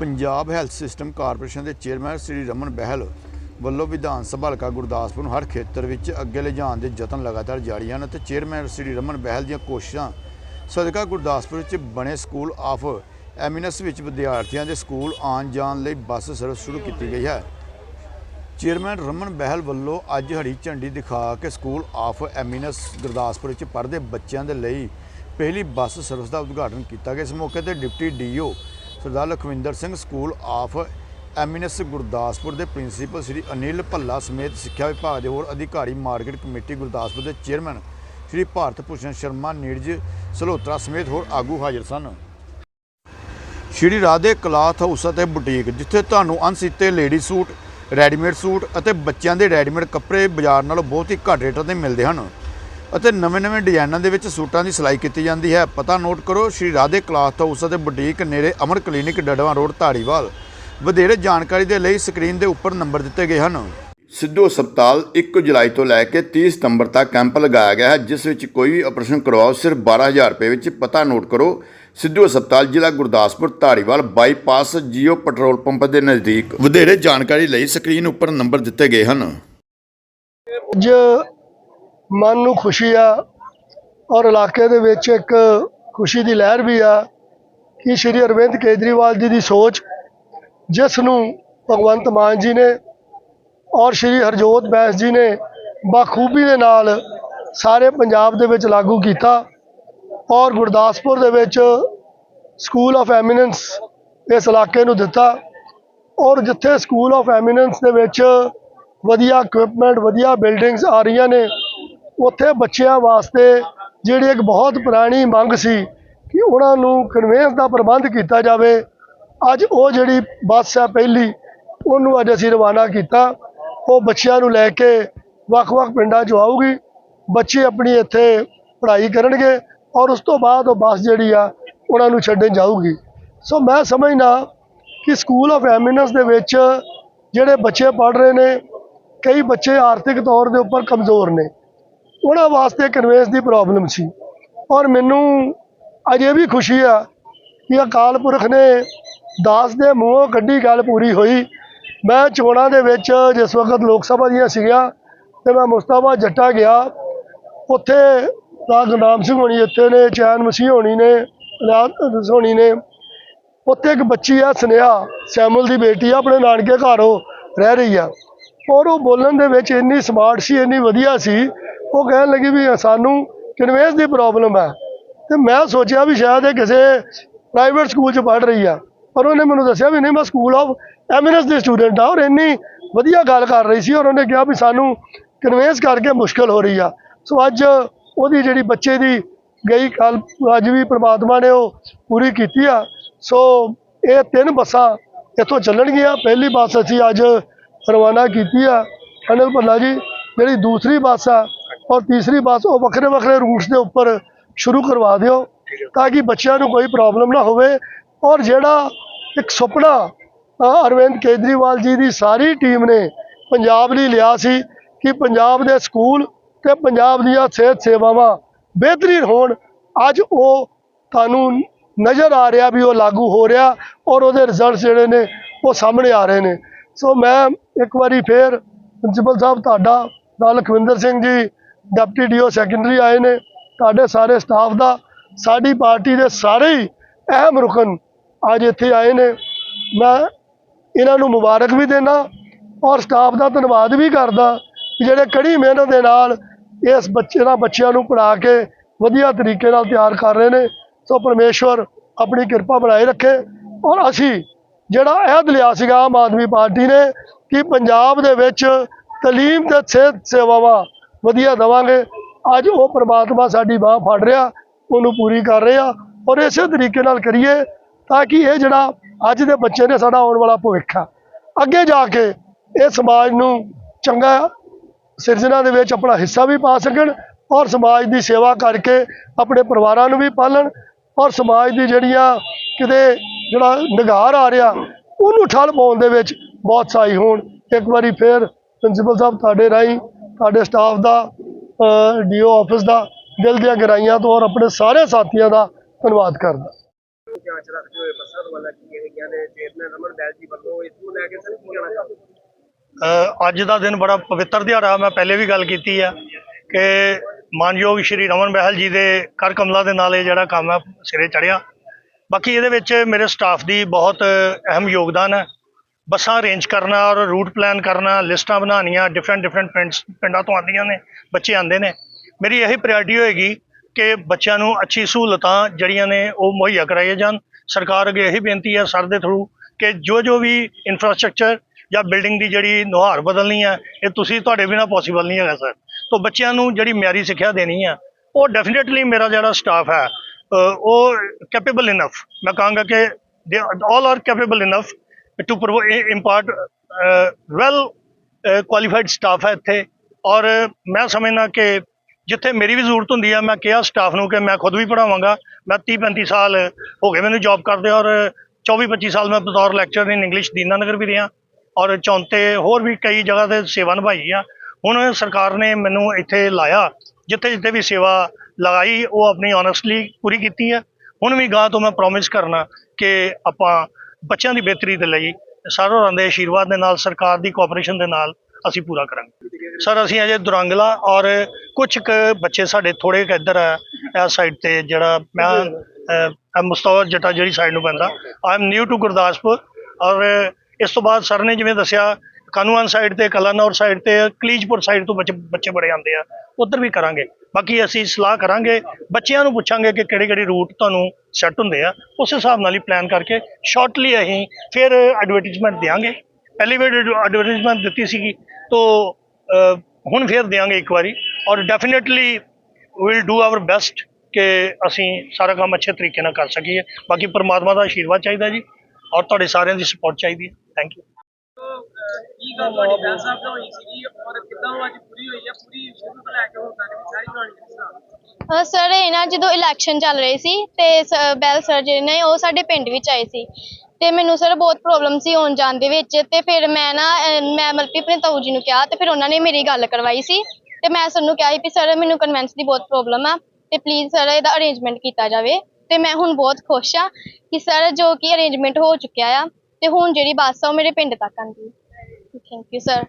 Punjab health system corporation ਦੇ chairman Shri Raman Behl ਵੱਲੋਂ ਵਿਧਾਨ ਸਭਾ ਹਲਕਾ ਗੁਰਦਾਸਪੁਰ ਨੂੰ ਹਰ ਖੇਤਰ ਵਿੱਚ ਅੱਗੇ ਲਿਜਾਣ ਦੇ ਯਤਨ ਲਗਾਤਾਰ ਜਾਰੀ ਹਨ ਅਤੇ ਚੇਅਰਮੈਨ ਸ੍ਰੀ ਰਮਨ ਬਹਿਲ ਦੀਆਂ ਕੋਸ਼ਿਸ਼ਾਂ ਸਦਕਾ ਗੁਰਦਾਸਪੁਰ ਵਿੱਚ ਬਣੇ ਸਕੂਲ ਆਫ ਐਮਿਨਸ ਵਿੱਚ ਵਿਦਿਆਰਥੀਆਂ ਦੇ ਸਕੂਲ ਆਉਣ ਜਾਣ ਲਈ ਬੱਸ ਸਰਵਿਸ ਸ਼ੁਰੂ ਕੀਤੀ ਗਈ ਹੈ। ਚੇਅਰਮੈਨ ਰਮਨ ਬਹਿਲ ਵੱਲੋਂ ਅੱਜ ਹਰੀ ਝੰਡੀ ਦਿਖਾ ਕੇ ਸਕੂਲ ਆਫ ਐਮਿਨਸ ਗੁਰਦਾਸਪੁਰ ਵਿੱਚ ਪੜ੍ਹਦੇ ਬੱਚਿਆਂ ਦੇ ਲਈ ਪਹਿਲੀ ਬੱਸ ਸਰਵਿਸ ਦਾ ਉਦਘਾਟਨ ਕੀਤਾ ਗਿਆ। ਇਸ ਮੌਕੇ ਤੇ deputy DO Sardar Lakhwinder Singh school of eminence Gurdaspur ਦੇ ਪ੍ਰਿੰਸੀਪਲ ਸ੍ਰੀ ਅਨਿਲ ਭੱਲਾ ਸਮੇਤ ਸਿੱਖਿਆ ਵਿਭਾਗ ਦੇ ਹੋਰ ਅਧਿਕਾਰੀ ਮਾਰਕੀਟ ਕਮੇਟੀ ਗੁਰਦਾਸਪੁਰ ਦੇ ਚੇਅਰਮੈਨ ਸ੍ਰੀ ਭਾਰਤ ਭੂਸ਼ਣ ਸ਼ਰਮਾ ਨੀਰਜ ਸਲੋਤਰਾ ਸਮੇਤ ਹੋਰ ਆਗੂ ਹਾਜ਼ਰ ਸਨ। ਸ਼੍ਰੀ ਰਾਧੇ ਕਲਾਥ ਹਾਊਸ ਅਤੇ ਬੁਟੀਕ, ਜਿੱਥੇ ਤੁਹਾਨੂੰ ਅਣਸੀਤੇ ਲੇਡੀ ਸੂਟ, ਰੈਡੀਮੇਡ ਸੂਟ ਅਤੇ ਬੱਚਿਆਂ ਦੇ ਰੈਡੀਮੇਡ ਕੱਪੜੇ ਬਾਜ਼ਾਰ ਨਾਲੋਂ ਬਹੁਤ ਹੀ ਘੱਟ ਰੇਟਾਂ ਤੇ ਮਿਲਦੇ ਹਨ। ਅਤੇ ਨਵੇਂ-ਨਵੇਂ ਡਿਜ਼ਾਈਨਾਂ ਦੇ ਵਿੱਚ ਸੂਟਾਂ ਦੀ ਸਿਲਾਈ ਕੀਤੀ ਜਾਂਦੀ ਹੈ। ਪਤਾ ਨੋਟ ਕਰੋ ਸ਼੍ਰੀ ਰਾਧੇ ਕਲਾਥ ਹਾਊਸ ਅਤੇ ਬੁਟੀਕ ਨੇੜੇ ਅਮਰ ਕਲੀਨਿਕ ਡੜਵਾ ਰੋਡ ਧਾਰੀਵਾਲ। ਵਧੇਰੇ ਜਾਣਕਾਰੀ ਦੇ ਲਈ ਸਕਰੀਨ ਦੇ ਉੱਪਰ ਨੰਬਰ ਦਿੱਤੇ ਗਏ ਹਨ। ਸਿੱਧੂ ਹਸਪਤਾਲ 1 ਜੁਲਾਈ ਤੋਂ ਲੈ ਕੇ 30 ਸਤੰਬਰ ਤੱਕ ਕੈਂਪ ਲਗਾਇਆ ਗਿਆ ਹੈ ਜਿਸ ਵਿੱਚ ਕੋਈ ਵੀ ਆਪਰੇਸ਼ਨ ਕਰਵਾਓ ਸਿਰਫ 12000 ਰੁਪਏ ਵਿੱਚ ਪਤਾ ਨੋਟ ਕਰੋ। ਸਿੱਧੂ ਹਸਪਤਾਲ ਜ਼ਿਲ੍ਹਾ Gurdaspur Dhariwal bypass Jio petrol pump ਦੇ ਨਜ਼ਦੀਕ। ਵਧੇਰੇ ਜਾਣਕਾਰੀ ਲਈ ਸਕਰੀਨ ਉੱਪਰ ਨੰਬਰ ਦਿੱਤੇ ਗਏ ਹਨ। ਅੱਜ ਮਨ ਨੂੰ ਖੁਸ਼ੀ ਆ ਔਰ ਇਲਾਕੇ ਦੇ ਵਿੱਚ ਇੱਕ ਖੁਸ਼ੀ ਦੀ ਲਹਿਰ ਵੀ ਆ ਕਿ ਸ਼੍ਰੀ ਅਰਵਿੰਦ ਕੇਜਰੀਵਾਲ ਜੀ ਦੀ ਸੋਚ, ਜਿਸ ਨੂੰ ਭਗਵੰਤ ਮਾਨ ਜੀ ਨੇ ਔਰ ਸ਼੍ਰੀ ਹਰਜੋਤ ਬੈਂਸ ਜੀ ਨੇ ਬਾਖੂਬੀ ਦੇ ਨਾਲ ਸਾਰੇ ਪੰਜਾਬ ਦੇ ਵਿੱਚ ਲਾਗੂ ਕੀਤਾ ਔਰ ਗੁਰਦਾਸਪੁਰ ਦੇ ਵਿੱਚ ਸਕੂਲ ਆਫ ਐਮੀਨੈਂਸ ਇਸ ਇਲਾਕੇ ਨੂੰ ਦਿੱਤਾ ਔਰ ਜਿੱਥੇ ਸਕੂਲ ਆਫ ਐਮੀਨੈਂਸ ਦੇ ਵਿੱਚ ਵਧੀਆ ਇਕਵਿਪਮੈਂਟ ਵਧੀਆ ਬਿਲਡਿੰਗਸ ਆ ਰਹੀਆਂ ਨੇ ਉੱਥੇ ਬੱਚਿਆਂ ਵਾਸਤੇ ਜਿਹੜੀ ਇੱਕ ਬਹੁਤ ਪੁਰਾਣੀ ਮੰਗ ਸੀ ਕਿ ਉਹਨਾਂ ਨੂੰ ਕਨਵੇਂਸ ਦਾ ਪ੍ਰਬੰਧ ਕੀਤਾ ਜਾਵੇ। ਅੱਜ ਉਹ ਜਿਹੜੀ ਬੱਸ ਹੈ ਪਹਿਲੀ, ਉਹਨੂੰ ਅੱਜ ਅਸੀਂ ਰਵਾਨਾ ਕੀਤਾ। ਉਹ ਬੱਚਿਆਂ ਨੂੰ ਲੈ ਕੇ ਵੱਖ-ਵੱਖ ਪਿੰਡਾਂ 'ਚ ਆਊਗੀ। ਬੱਚੇ ਆਪਣੀ ਇੱਥੇ ਪੜ੍ਹਾਈ ਕਰਨਗੇ ਔਰ ਉਸ ਤੋਂ ਬਾਅਦ ਉਹ ਬੱਸ ਜਿਹੜੀ ਆ, ਉਹਨਾਂ ਨੂੰ ਛੱਡਣ ਜਾਊਗੀ। ਸੋ ਮੈਂ ਸਮਝਦਾ ਕਿ ਸਕੂਲ ਆਫ ਐਮਿਨੈਂਸ ਦੇ ਵਿੱਚ ਜਿਹੜੇ ਬੱਚੇ ਪੜ੍ਹ ਰਹੇ ਨੇ, ਕਈ ਬੱਚੇ ਆਰਥਿਕ ਤੌਰ ਦੇ ਉੱਪਰ ਕਮਜ਼ੋਰ ਨੇ। ਉਹਨਾਂ ਵਾਸਤੇ ਕਨਵੇਂਸ ਦੀ ਪ੍ਰੋਬਲਮ ਸੀ। ਔਰ ਮੈਨੂੰ ਅੱਜ ਇਹ ਵੀ ਖੁਸ਼ੀ ਆ ਕਿ ਅਕਾਲ ਪੁਰਖ ਨੇ ਦਾਸ ਦੇ ਮੂੰਹੋਂ ਕੱਢੀ ਗੱਲ ਪੂਰੀ ਹੋਈ। ਮੈਂ ਚੋਣਾਂ ਦੇ ਵਿੱਚ ਜਿਸ ਵਕਤ ਲੋਕ ਸਭਾ ਦੀਆਂ ਸੀਗੀਆਂ ਤੇ ਮੈਂ ਮੁਸਤਾਫਾ ਜੱਟਾ ਗਿਆ, ਉੱਥੇ ਤਾਂ ਗੁਰਨਾਮ ਸਿੰਘ ਹੋਣੀ ਇੱਥੇ ਨੇ, ਚੈਨ ਮਸੀਹ ਹੋਣੀ ਨੇ ਰਾਤ ਹੋਣੀ ਨੇ। ਉੱਥੇ ਇੱਕ ਬੱਚੀ ਆ, ਸਨੇਹਾ, ਸੈਮੂਅਲ ਦੀ ਬੇਟੀ ਆ, ਆਪਣੇ ਨਾਨਕੇ ਘਰ ਉਹ ਰਹਿ ਰਹੀ ਆ। ਔਰ ਉਹ ਬੋਲਣ ਦੇ ਵਿੱਚ ਇੰਨੀ ਸਮਾਰਟ ਸੀ, ਇੰਨੀ ਵਧੀਆ ਸੀ ਉਹ ਕਹਿਣ ਲੱਗੀ ਵੀ ਸਾਨੂੰ ਕਨਵੇਂਸ ਦੀ ਪ੍ਰੋਬਲਮ ਹੈ। ਤੇ ਮੈਂ ਸੋਚਿਆ ਵੀ ਸ਼ਾਇਦ ਇਹ ਕਿਸੇ ਪ੍ਰਾਈਵੇਟ ਸਕੂਲ 'ਚ ਪੜ੍ਹ ਰਹੀ ਆ। ਪਰ ਉਹਨੇ ਮੈਨੂੰ ਦੱਸਿਆ ਵੀ ਨਹੀਂ, ਮੈਂ ਸਕੂਲ ਆਫ ਐਮਿਨੈਂਸ ਦੇ ਸਟੂਡੈਂਟ ਆ ਔਰ ਇੰਨੀ ਵਧੀਆ ਗੱਲ ਕਰ ਰਹੀ ਸੀ ਔਰ ਉਹਨੇ ਕਿਹਾ ਵੀ ਸਾਨੂੰ ਕਨਵੇਂਸ ਕਰਕੇ ਮੁਸ਼ਕਲ ਹੋ ਰਹੀ ਆ। ਸੋ ਅੱਜ ਉਹਦੀ ਜਿਹੜੀ ਬੱਚੇ ਦੀ ਗਈ ਕੱਲ ਅੱਜ ਵੀ ਪ੍ਰਮਾਤਮਾ ਨੇ ਉਹ ਪੂਰੀ ਕੀਤੀ ਆ। ਸੋ ਇਹ ਤਿੰਨ ਬੱਸਾਂ ਇੱਥੋਂ ਚੱਲਣਗੀਆਂ। ਪਹਿਲੀ ਬੱਸ ਅਸੀਂ ਅੱਜ ਰਵਾਨਾ ਕੀਤੀ ਆ। ਅਨਿਲ ਭੱਲਾ ਜੀ, ਜਿਹੜੀ ਦੂਸਰੀ ਬੱਸ ਆ ਔਰ ਤੀਸਰੀ ਬੱਸ ਉਹ ਵੱਖਰੇ ਵੱਖਰੇ ਰੂਟਸ ਦੇ ਉੱਪਰ ਸ਼ੁਰੂ ਕਰਵਾ ਦਿਓ ਤਾਂ ਕਿ ਬੱਚਿਆਂ ਨੂੰ ਕੋਈ ਪ੍ਰੋਬਲਮ ਨਾ ਹੋਵੇ। ਔਰ ਜਿਹੜਾ ਇੱਕ ਸੁਪਨਾ ਅਰਵਿੰਦ ਕੇਜਰੀਵਾਲ ਜੀ ਦੀ ਸਾਰੀ ਟੀਮ ਨੇ ਪੰਜਾਬ ਲਈ ਲਿਆ ਸੀ ਕਿ ਪੰਜਾਬ ਦੇ ਸਕੂਲ ਤੇ ਪੰਜਾਬ ਦੀਆਂ ਸਿਹਤ ਸੇਵਾਵਾਂ ਬਿਹਤਰੀਨ ਹੋਣ, ਅੱਜ ਉਹ ਤੁਹਾਨੂੰ ਨਜ਼ਰ ਆ ਰਿਹਾ ਵੀ ਉਹ ਲਾਗੂ ਹੋ ਰਿਹਾ ਔਰ ਉਹਦੇ ਰਿਜ਼ਲਟਸ ਜਿਹੜੇ ਨੇ ਉਹ ਸਾਹਮਣੇ ਆ ਰਹੇ ਨੇ। ਸੋ ਮੈਂ ਇੱਕ ਵਾਰੀ ਫੇਰ ਪ੍ਰਿੰਸੀਪਲ ਸਾਹਿਬ, ਤੁਹਾਡਾ ਨਾਲ Lakhwinder Singh ji deputy DO secondary ਆਏ ਨੇ, ਤੁਹਾਡੇ ਸਾਰੇ ਸਟਾਫ ਦਾ, ਸਾਡੀ ਪਾਰਟੀ ਦੇ ਸਾਰੇ ਹੀ ਅਹਿਮ ਰੁਕਨ ਅੱਜ ਇੱਥੇ ਆਏ ਨੇ। ਮੈਂ ਇਹਨਾਂ ਨੂੰ ਮੁਬਾਰਕ ਵੀ ਦੇਣਾ ਔਰ ਸਟਾਫ ਦਾ ਧੰਨਵਾਦ ਵੀ ਕਰਦਾ ਜਿਹੜੇ ਕੜੀ ਮਿਹਨਤ ਦੇ ਨਾਲ ਇਸ ਬੱਚੇ ਨਾਲ ਬੱਚਿਆਂ ਨੂੰ ਪੜ੍ਹਾ ਕੇ ਵਧੀਆ ਤਰੀਕੇ ਨਾਲ ਤਿਆਰ ਕਰ ਰਹੇ ਨੇ। ਸੋ ਪਰਮੇਸ਼ਵਰ ਆਪਣੀ ਕਿਰਪਾ ਬਣਾਏ ਰੱਖੇ ਔਰ ਅਸੀਂ ਜਿਹੜਾ ਅਹਿਦ ਲਿਆ ਸੀਗਾ ਆਮ ਆਦਮੀ ਪਾਰਟੀ ਨੇ ਕਿ ਪੰਜਾਬ ਦੇ ਵਿੱਚ ਤਾਲੀਮ ਤੇ ਸਿਹਤ ਸੇਵਾਵਾਂ ਵਧੀਆ ਦੇਵਾਂਗੇ। ਅੱਜ ਉਹ ਪ੍ਰਮਾਤਮਾ ਸਾਡੀ ਬਾਹ ਫੜ ਰਿਹਾ, ਉਹਨੂੰ ਪੂਰੀ ਕਰ ਰਿਹਾ ਔਰ ਇਸੇ ਤਰੀਕੇ ਨਾਲ ਕਰੀਏ ਤਾਂ ਕਿ ਇਹ ਜਿਹੜਾ ਅੱਜ ਦੇ ਬੱਚੇ ਨੇ ਸਾਡਾ ਆਉਣ ਵਾਲਾ ਭਵਿੱਖ ਆ। ਅੱਗੇ ਜਾ ਕੇ ਇਹ ਸਮਾਜ ਨੂੰ ਚੰਗਾ ਸਿਰਜਣਾ ਦੇ ਵਿੱਚ ਆਪਣਾ ਹਿੱਸਾ ਵੀ ਪਾ ਸਕਣ ਔਰ ਸਮਾਜ ਦੀ ਸੇਵਾ ਕਰਕੇ ਆਪਣੇ ਪਰਿਵਾਰਾਂ ਨੂੰ ਵੀ ਪਾਲਣ ਔਰ ਸਮਾਜ ਦੀ ਜਿਹੜੀਆਂ ਕਿਤੇ ਜਿਹੜਾ ਨਿਗਾਰ ਆ ਰਿਹਾ, ਉਹਨੂੰ ਠੱਲ ਪਾਉਣ ਦੇ ਵਿੱਚ ਬਹੁਤ ਸਹਾਈ ਹੋਣ। ਇੱਕ ਵਾਰੀ ਫੇਰ ਪ੍ਰਿੰਸੀਪਲ ਸਾਹਿਬ ਤੁਹਾਡੇ ਰਾਹੀਂ ਸਾਡੇ ਸਟਾਫ ਦਾ ਡੀਓ ਆਫਿਸ ਦਾ, ਦਿਲ ਦੀਆਂ ਗਹਿਰਾਈਆਂ ਤੋਂ ਔਰ ਆਪਣੇ ਸਾਰੇ ਸਾਥੀਆਂ ਦਾ ਧੰਨਵਾਦ ਕਰਦਾ। ਚ ਰੱਖਦੇ ਹੋਏ ਬੱਸਾਂ ਰਵਾਨਾ ਕੀਤੀਆਂ ਗਈਆਂ ਨੇ ਚੇਅਰਮੈਨ ਰਮਨ ਬੈਲ ਜੀ ਵੱਲੋਂ ਇਸ ਨੂੰ ਲੈ ਕੇ ਸਰ ਕੀ ਕਹਿਣਾ ਚਾਹੋਗੇ ਅੱਜ ਦਾ ਦਿਨ ਬੜਾ ਪਵਿੱਤਰ ਦਿਹਾੜਾ, ਮੈਂ ਪਹਿਲੇ ਵੀ ਗੱਲ ਕੀਤੀ ਆ ਕਿ ਮਾਨਯੋਗ ਸ਼੍ਰੀ ਰਮਨ ਬਹਿਲ ਜੀ ਦੇ ਕਰ ਕਮਲਾ ਦੇ ਨਾਲ ਇਹ ਜਿਹੜਾ ਕੰਮ ਹੈ ਸਿਰੇ ਚੜਿਆ ਬਾਕੀ ਇਹਦੇ ਵਿੱਚ ਮੇਰੇ ਸਟਾਫ ਦੀ ਬਹੁਤ ਅਹਿਮ ਯੋਗਦਾਨ ਹੈ। ਬੱਸਾਂ ਅਰੇਂਜ ਕਰਨਾ, ਔਰ ਰੂਟ ਪਲਾਨ ਕਰਨਾ, ਲਿਸਟਾਂ ਬਣਾਉਣੀਆਂ ਡਿਫਰੈਂਟ ਡਿਫਰੈਂਟ ਪਿੰਡਸ ਪਿੰਡਾਂ ਤੋਂ ਆਉਂਦੀਆਂ ਨੇ, ਬੱਚੇ ਆਉਂਦੇ ਨੇ। ਮੇਰੀ ਇਹੀ ਪ੍ਰਾਇੋਰਟੀ ਹੋਏਗੀ ਕਿ ਬੱਚਿਆਂ ਨੂੰ ਅੱਛੀ ਸਹੂਲਤਾਂ ਜਿਹੜੀਆਂ ਨੇ ਉਹ ਮੁਹੱਈਆ ਕਰਾਈਆਂ ਜਾਣ। ਸਰਕਾਰ ਅੱਗੇ ਇਹੀ ਬੇਨਤੀ ਹੈ ਸਰ ਦੇ ਥਰੂ ਕਿ ਜੋ ਜੋ ਵੀ ਇਨਫਰਾਸਟ੍ਰਕਚਰ ਜਾਂ ਬਿਲਡਿੰਗ ਦੀ ਜਿਹੜੀ ਨੁਹਾਰ ਬਦਲਣੀ ਹੈ ਇਹ ਤੁਸੀਂ ਤੁਹਾਡੇ ਬਿਨਾ ਪੋਸੀਬਲ ਨਹੀਂ ਹੈਗਾ ਸਰ। ਤੋਂ ਬੱਚਿਆਂ ਨੂੰ ਜਿਹੜੀ ਮਿਆਰੀ ਸਿੱਖਿਆ ਦੇਣੀ ਹੈ ਉਹ ਡੈਫੀਨਿਟਲੀ ਮੇਰਾ ਜਿਹੜਾ ਸਟਾਫ ਹੈ ਉਹ ਕੈਪੇਬਲ ਇਨਫ ਮੈਂ ਕਹਾਂਗਾ ਕਿ they all are capable enough to impart well qualified staff ਹੈ ਇੱਥੇ। ਔਰ ਮੈਂ ਸਮਝਦਾ ਕਿ ਜਿੱਥੇ ਮੇਰੀ ਵੀ ਜ਼ਰੂਰਤ ਹੁੰਦੀ ਹੈ ਮੈਂ ਕਿਹਾ ਸਟਾਫ ਨੂੰ ਕਿ ਮੈਂ ਖੁਦ ਵੀ ਪੜਾਵਾਂਗਾ ਮੈਂ 30 35 ਸਾਲ ਹੋ ਗਏ ਮੈਨੂੰ ਜੌਬ ਕਰਦੇ ਔਰ 24 25 ਸਾਲ ਮੈਂ ਬਤੌਰ ਲੈਕਚਰਰ ਇਨ ਇੰਗਲਿਸ਼ ਦੀਨਾਨਗਰ ਵੀ ਰਿਹਾ। ਔਰ ਚੌਂਤੇ ਹੋਰ ਵੀ ਕਈ ਜਗ੍ਹਾ ਤੇ ਸੇਵਾ ਨਿਭਾਈ ਆ। ਹੁਣ ਸਰਕਾਰ ਨੇ ਮੈਨੂੰ ਇੱਥੇ ਲਾਇਆ, ਜਿੱਥੇ ਜਿੱਥੇ ਵੀ ਸੇਵਾ ਲਗਾਈ, ਉਹ ਆਪਣੀ ਓਨੈਸਟਲੀ ਪੂਰੀ ਕੀਤੀ ਹੈ ਹੁਣ ਵੀ ਗਾਂ ਤੋਂ ਮੈਂ ਪ੍ਰੋਮਿਸ ਕਰਨਾ ਕਿ ਆਪਾਂ ਬੱਚਿਆਂ ਦੀ ਬਿਹਤਰੀ ਦੇ ਲਈ ਸਰ ਹੋਰਾਂ ਦੇ ਆਸ਼ੀਰਵਾਦ ਦੇ ਨਾਲ ਸਰਕਾਰ ਦੀ ਕੋਆਪਰੇਸ਼ਨ ਦੇ ਨਾਲ ਅਸੀਂ ਪੂਰਾ ਕਰਾਂਗੇ। ਸਰ ਅਸੀਂ ਅਜੇ ਦੁਰੰਗਲਾ ਔਰ ਕੁਝ ਕੁ ਬੱਚੇ ਸਾਡੇ ਥੋੜੇ ਕੁ ਇੱਧਰ ਹੈ ਇਸ ਸਾਈਡ ਤੇ ਜਿਹੜਾ ਮੈਂ ਅਹ, ਮੁਸਤਫਾ ਜੱਟਾ ਜਿਹੜੀ ਸਾਈਡ ਨੂੰ ਪੈਂਦਾ। I am new to Gurdaspur ਔਰ ਇਸ ਤੋਂ ਬਾਅਦ ਸਰ ਨੇ ਜਿਵੇਂ ਦੱਸਿਆ ਕਾਨੂੰਨ ਸਾਈਡ ਤੇ, ਕਲਾਨੌਰ ਸਾਈਡ ਤੇ, ਕਲੀਜਪੁਰ ਸਾਈਡ ਤੋਂ ਬੱਚੇ ਬੱਚੇ ਬੜੇ ਆਉਂਦੇ ਆ। ਉਧਰ ਵੀ ਕਰਾਂਗੇ। ਬਾਕੀ ਅਸੀਂ ਸਲਾਹ ਕਰਾਂਗੇ, ਬੱਚਿਆਂ ਨੂੰ ਪੁੱਛਾਂਗੇ ਕਿ ਕਿਹੜੇ ਕਿਹੜੇ ਰੂਟ ਤੁਹਾਨੂੰ ਸੈੱਟ ਹੁੰਦੇ ਆ। ਉਸ ਹਿਸਾਬ ਨਾਲ ਹੀ ਪਲਾਨ ਕਰਕੇ ਸ਼ਾਰਟਲੀ ਅਸੀਂ ਫਿਰ ਐਡਵਰਟਾਈਜ਼ਮੈਂਟ ਦੇਵਾਂਗੇ ਪਹਿਲੀ ਵਾਰ ਐਡਵਰਟਾਈਜ਼ਮੈਂਟ ਦਿੱਤੀ ਸੀਗੀ, ਤੋਂ ਹੁਣ ਫਿਰ ਦੇਵਾਂਗੇ ਇੱਕ ਵਾਰੀ। ਔਰ definitely will do our best ਕਿ ਅਸੀਂ ਸਾਰਾ ਕੰਮ ਅੱਛੇ ਤਰੀਕੇ ਨਾਲ ਕਰ ਸਕੀਏ। ਬਾਕੀ ਪਰਮਾਤਮਾ ਦਾ ਆਸ਼ੀਰਵਾਦ ਚਾਹੀਦਾ ਜੀ। ਔਰ ਤੁਹਾਡੇ ਸਾਰਿਆਂ ਦੀ ਸਪੋਰਟ ਚਾਹੀਦੀ ਹੈ। ਥੈਂਕ ਯੂ ਕੀ ਗੱਲ ਤੁਹਾਡੀ ਬੈਲ ਸਾਹਿਬ ਨਾਲ ਹੋਈ ਸੀਗੀ ਔਰ ਕਿੱਦਾਂ ਉਹ ਅੱਜ ਪੂਰੀ ਹੋਈ ਹੈ ਪੂਰੀ ਸ਼ੁਰੂ ਤੋਂ ਲੈ ਕੇ ਹੁਣ ਤੱਕ ਦੀ ਸਾਰੀ ਕਹਾਣੀ ਕਿਸ ਤਰ੍ਹਾਂ ਸਰ, ਇਹ ਨਾ ਜਦੋਂ ਇਲੈਕਸ਼ਨ ਚੱਲ ਰਹੇ ਸੀ ਤੇ ਸ- ਬੈਲ ਸਰ ਜਿਹੜੇ ਨੇ, ਉਹ ਸਾਡੇ ਪਿੰਡ ਵਿੱਚ ਆਏ ਸੀ। ਤੇ ਮੈਨੂੰ ਸਰ ਬਹੁਤ ਪ੍ਰੋਬਲਮ ਸੀ ਆਉਣ ਜਾਣ ਦੇ ਵਿੱਚ ਤੇ ਫਿਰ ਮੈਂ ਨਾ ਅਹ ਮੈਂ ਮਲਕੀ ਆਪਣੇ ਤਾਊ ਜੀ ਨੂੰ ਕਿਹਾ ਤੇ ਫਿਰ ਉਹਨਾਂ ਨੇ ਮੇਰੀ ਗੱਲ ਕਰਵਾਈ ਸੀ। ਤੇ ਮੈਂ ਸਰ ਨੂੰ ਕਿਹਾ ਸੀ ਵੀ ਸਰ, ਮੈਨੂੰ ਕਨਵੈਂਸ ਦੀ ਬਹੁਤ ਪ੍ਰੋਬਲਮ ਆ ਤੇ ਪਲੀਜ਼ ਸਰ, ਇਹਦਾ ਅਰੇਂਜਮੈਂਟ ਕੀਤਾ ਜਾਵੇ। ਤੇ ਮੈਂ ਹੁਣ ਬਹੁਤ ਖੁਸ਼ ਆ ਕਿ ਸਰ ਜੋ ਕਿ ਅਰੇਂਜਮੈਂਟ ਹੋ ਚੁੱਕਿਆ ਆ ਤੇ ਹੁਣ ਜਿਹੜੀ ਬੱਸ ਆ ਉਹ ਮੇਰੇ ਪਿੰਡ ਤੱਕ ਆਂਦੀ ਥੈਂਕ ਯੂ ਸਰ